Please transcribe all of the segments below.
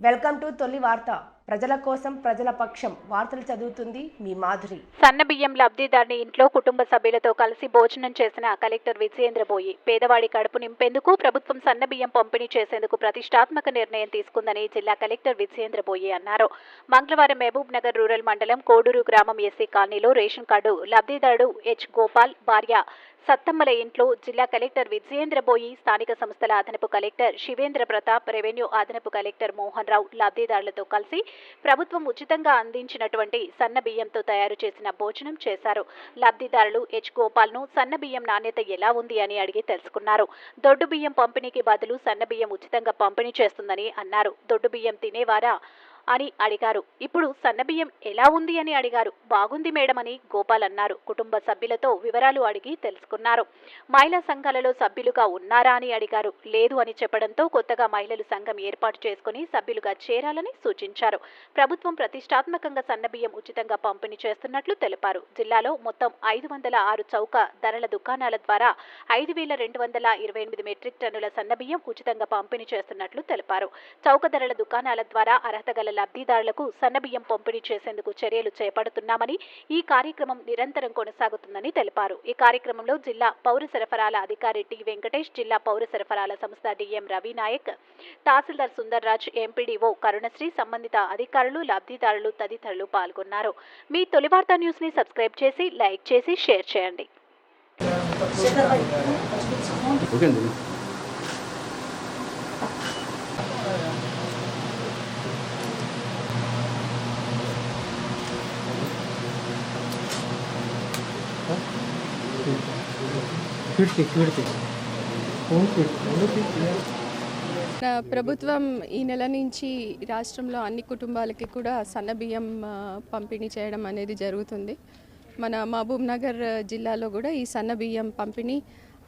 Welcome to తొలి వార్త. ప్రజల కోసం ప్రజల పక్షం వార్తలు చదువుతుంది మీ మాధురి. సన్నబియ్యం లబ్ధిదారుని ఇంట్లో కుటుంబ సభ్యులతో కలిసి భోజనం చేసిన కలెక్టర్ విజయేంద్ర బోయి పేదవాడి కడుపు నింపేందుకు ప్రభుత్వం సన్న బియ్యం పంపిణీ చేసేందుకు ప్రతిష్టాత్మక నిర్ణయం తీసుకుందని జిల్లా కలెక్టర్ విజయేంద్ర బోయి అన్నారు. మంగళవారం మహబూబ్ నగర్ రూరల్ మండలం కోడూరు గ్రామం ఎస్సీ కాలనీలో రేషన్ కార్డు లబ్ధిదారుడు హెచ్ గోపాల్ భార్య సత్తమ్మల ఇంట్లో జిల్లా కలెక్టర్ విజయేంద్ర బోయి స్థానిక సంస్థల అదనపు కలెక్టర్ శివేంద్ర ప్రతాప్ రెవెన్యూ అదనపు కలెక్టర్ మోహన్ రావు లబ్ధిదారులతో కలిసి ప్రభుత్వం ఉచితంగా అందించినటువంటి సన్న బియ్యంతో తయారు చేసిన భోజనం చేశారు. లబ్ధిదారులు హెచ్ గోపాల్ను సన్న బియ్యం నాణ్యత ఎలా ఉంది అని అడిగి తెలుసుకున్నారు. దొడ్డు బియ్యం పంపిణీకి బదులు సన్న బియ్యం ఉచితంగా పంపిణీ చేస్తుందని అన్నారు. దొడ్డు బియ్యం తినేవారా? అని అడిగారు. ఇప్పుడు సన్నబియ్యం ఎలా ఉంది? అని అడిగారు. బాగుంది మేడం అని గోపాల్ అన్నారు. కుటుంబ సభ్యులతో వివరాలు అడిగి తెలుసుకున్నారు. మహిళా సంఘాలలో సభ్యులుగా ఉన్నారా అని అడిగారు. లేదు అని చెప్పడంతో కొత్తగా మహిళలు సంఘం ఏర్పాటు చేసుకుని సభ్యులుగా చేరాలని సూచించారు. ప్రభుత్వం ప్రతిష్టాత్మకంగా సన్నబియ్యం ఉచితంగా పంపిణీ చేస్తున్నట్లు తెలిపారు. జిల్లాలో మొత్తం ఐదు వందల ఆరు చౌక ధరల దుకాణాల ద్వారా ఐదు వేల రెండు వందల ఇరవై ఎనిమిది మెట్రిక్ టన్నుల సన్నబియ్యం ఉచితంగా పంపిణీ చేస్తున్నట్లు తెలిపారు. చౌక ధరల దుకాణాల ద్వారా అర్హత గల లబ్ధిదారులకు సన్నబియ్యం పంపిణీ చేసేందుకు చర్యలు చేపడుతున్నామని ఈ కార్యక్రమం నిరంతరం కొనసాగుతుందని తెలిపారు. ఈ కార్యక్రమంలో జిల్లా పౌర సరఫరాల అధికారి టి వెంకటేష్ జిల్లా పౌర సరఫరాల సంస్థ డిఎం రవి నాయక్ తహసీల్దార్ సుందర్రాజ్ ఎంపీడీఓ కరుణశ్రీ సంబంధిత అధికారులు లబ్ధిదారులు తదితరులు పాల్గొన్నారు. మీ తొలి వార్తా న్యూస్ని సబ్స్క్రైబ్ చేసి లైక్ చేసి షేర్ చేయండి. కీర్తి కీర్తి. ప్రభుత్వం ఈ నెల నుంచి రాష్ట్రంలో అన్ని కుటుంబాలకి కూడా సన్న బియ్యం పంపిణీ చేయడం అనేది జరుగుతుంది. మన మహబూబ్ నగర్ జిల్లాలో కూడా ఈ సన్న బియ్యం పంపిణీ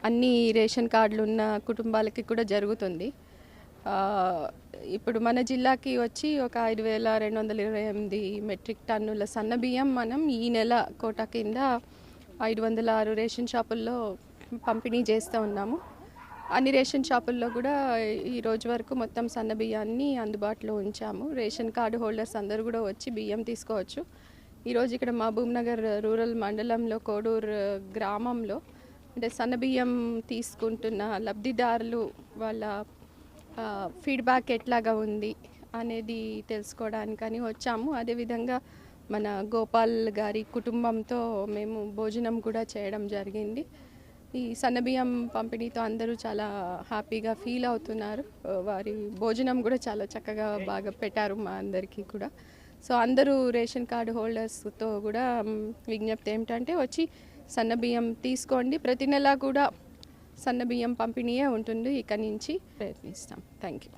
అన్ని రేషన్ కార్డులు ఉన్న కుటుంబాలకి కూడా జరుగుతుంది. ఇప్పుడు మన జిల్లాకి వచ్చి ఒక ఐదు వేల రెండు వందల ఇరవై ఎనిమిది మెట్రిక్ టన్నుల సన్న బియ్యం మనం ఈ నెల కోట కింద ఐదు వందల ఆరు రేషన్ షాపుల్లో పంపిణీ చేస్తూ ఉన్నాము. అన్ని రేషన్ షాపుల్లో కూడా ఈ రోజు వరకు మొత్తం సన్న బియ్యాన్ని అందుబాటులో ఉంచాము. రేషన్ కార్డు హోల్డర్స్ అందరూ కూడా వచ్చి బియ్యం తీసుకోవచ్చు. ఈరోజు ఇక్కడ మహబూబ్ నగర్ రూరల్ మండలంలో కోడూరు గ్రామంలో అంటే సన్న బియ్యం తీసుకుంటున్న లబ్ధిదారులు వాళ్ళ ఫీడ్బ్యాక్ ఎట్లాగా ఉంది అనేది తెలుసుకోవడానికని వచ్చాము. అదేవిధంగా మన గోపాల్ గారి కుటుంబంతో మేము భోజనం కూడా చేయడం జరిగింది. ఈ సన్నబియ్యం పంపిణీతో అందరూ చాలా హ్యాపీగా ఫీల్ అవుతున్నారు. వారి భోజనం కూడా చాలా చక్కగా బాగా పెట్టారు మా అందరికీ కూడా. సో అందరూ రేషన్ కార్డు హోల్డర్స్తో కూడా విజ్ఞప్తి ఏమిటంటే వచ్చి సన్నబియ్యం తీసుకోండి. ప్రతి నెల కూడా సన్నబియ్యం పంపిణీయే ఉంటుంది. ఇక నుంచి ప్రయత్నిస్తాం. Thank you